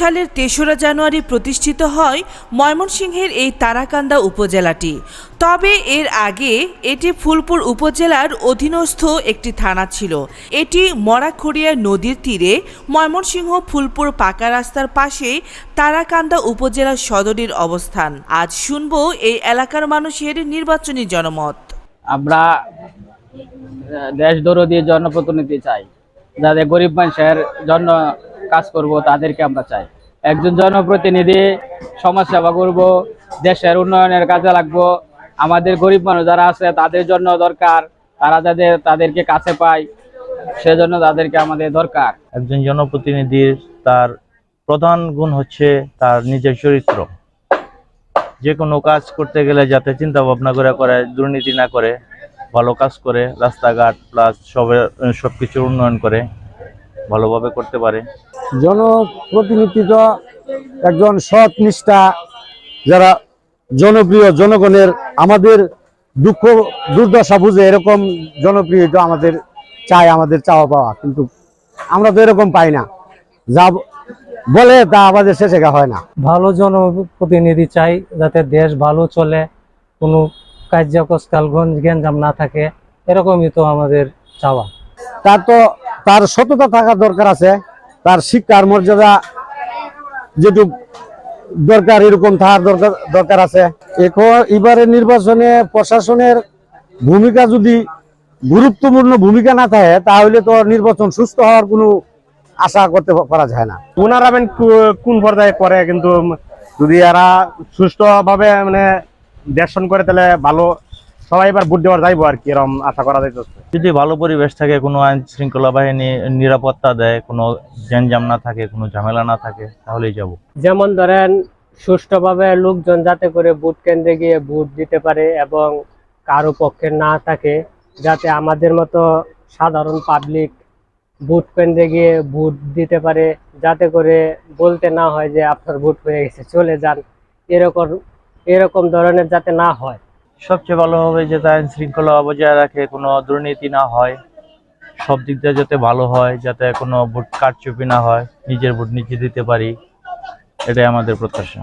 সালের তেসরা জানুয়ারি প্রতিষ্ঠিত হয় ময়মনসিংহের এই তারাকান্দা উপজেলাটি। তবে এর আগে এটি ফুলপুর উপজেলার অধীনস্থ একটি থানা ছিল। এটি মরাখড়িয়া নদীর তীরে ময়মনসিংহ ফুলপুর পাকা রাস্তার পাশে তারাকান্দা উপজেলা সদরের অবস্থান। আজ শুনব এই এলাকার মানুষের নির্বাচনী জনমত। আমরা দেশ দরদি জনপ্রতিনিধি চাই। যাদের গরিব মানুষের জন্য কাজ করব, তাদেরকে আমরা চাই। একজন জনপ্রতিনিধি সমাজ সেবা করব, দেশের উন্নয়নের কাজে লাগবো। আমাদের গরিব মানুষ যারা আছে, তাদের জন্য দরকার। তারা যাদের, তাদেরকে কাছে পায়, সেজন্য তাদেরকে আমাদের দরকার। একজন জনপ্রতিনিধির তার প্রধান গুণ হচ্ছে তার নিজের চরিত্র। যে কোনো কাজ করতে গেলে যাতে চিন্তা ভাবনা করে করে, দুর্নীতি না করে, ভালো কাজ করে, রাস্তাঘাট, প্লাস সবের সব কিছুর উন্নয়ন করে। ভালোভাবে করতে পারে। জনপ্রতিনিধি তো একজন সৎ নিষ্ঠা যারা জনপ্রিয় জনগণের আমাদের দুঃখ দুর্দশা বুঝে এরকম জনপ্রিয় তো আমাদের চাই আমাদের চাওয়া পাওয়া। কিন্তু আমরা তো এরকম পাই না। যা বলে তা আমাদের শেষে গা হয় না। ভালো জনপ্রতিনিধি চাই যাতে দেশ ভালো চলে কোনো কার্যকস্কাল গঞ্জাম না থাকে এরকমই তো আমাদের চাওয়া। তার তো তার সততা থাকার দরকার আছে, তার শিক্ষার মর্যাদা যেটুক দরকার, এরকম থাকার দরকার দরকার আছে। এখন এবারে নির্বাচনে প্রশাসনের ভূমিকা যদি গুরুত্বপূর্ণ ভূমিকা না থাকে, তাহলে তো নির্বাচন সুস্থ হওয়ার কোনো আশা করতে পারা যায় না। ওনারা কোন পর্যায়ে করে কিন্তু যদি এরা সুষ্ঠুভাবে মানে দর্শন করে, তাহলে ভালো সবাই এবার ভোট দেওয়ার যাইবো আর কি এরকম আশা করা যাইতেছে। যদি ভালো পরিবেশ থাকে কোনো আইন শৃঙ্খলা বাহিনী নিরাপত্তা দেয় কোনো গ্যাঞ্জাম না থাকে কোনো ঝামেলা না থাকে তাহলেই যাব। যেমন ধরেন সুষ্ঠুভাবে লোকজন যাতে করে ভোট কেন্দ্রে গিয়ে ভোট দিতে পারে এবং কারও পক্ষে না থাকে যাতে আমাদের মতো সাধারণ পাবলিক ভোট কেন্দ্রে গিয়ে ভোট দিতে পারে যাতে করে বলতে না হয় যে আপনার ভোট হয়ে গেছে চলে যান। এরকম এরকম ধরনের যাতে না হয়। সবচেয়ে ভালো হবে যাতে আইন শৃঙ্খলা বজায় রাখে, কোনো দুর্নীতি না হয়। সব দিক দিয়ে যাতে ভালো হয়, যাতে কোনো ভোট কারচুপি না হয়, নিজের ভোট নিজে দিতে পারি, এটাই আমাদের প্রত্যাশা।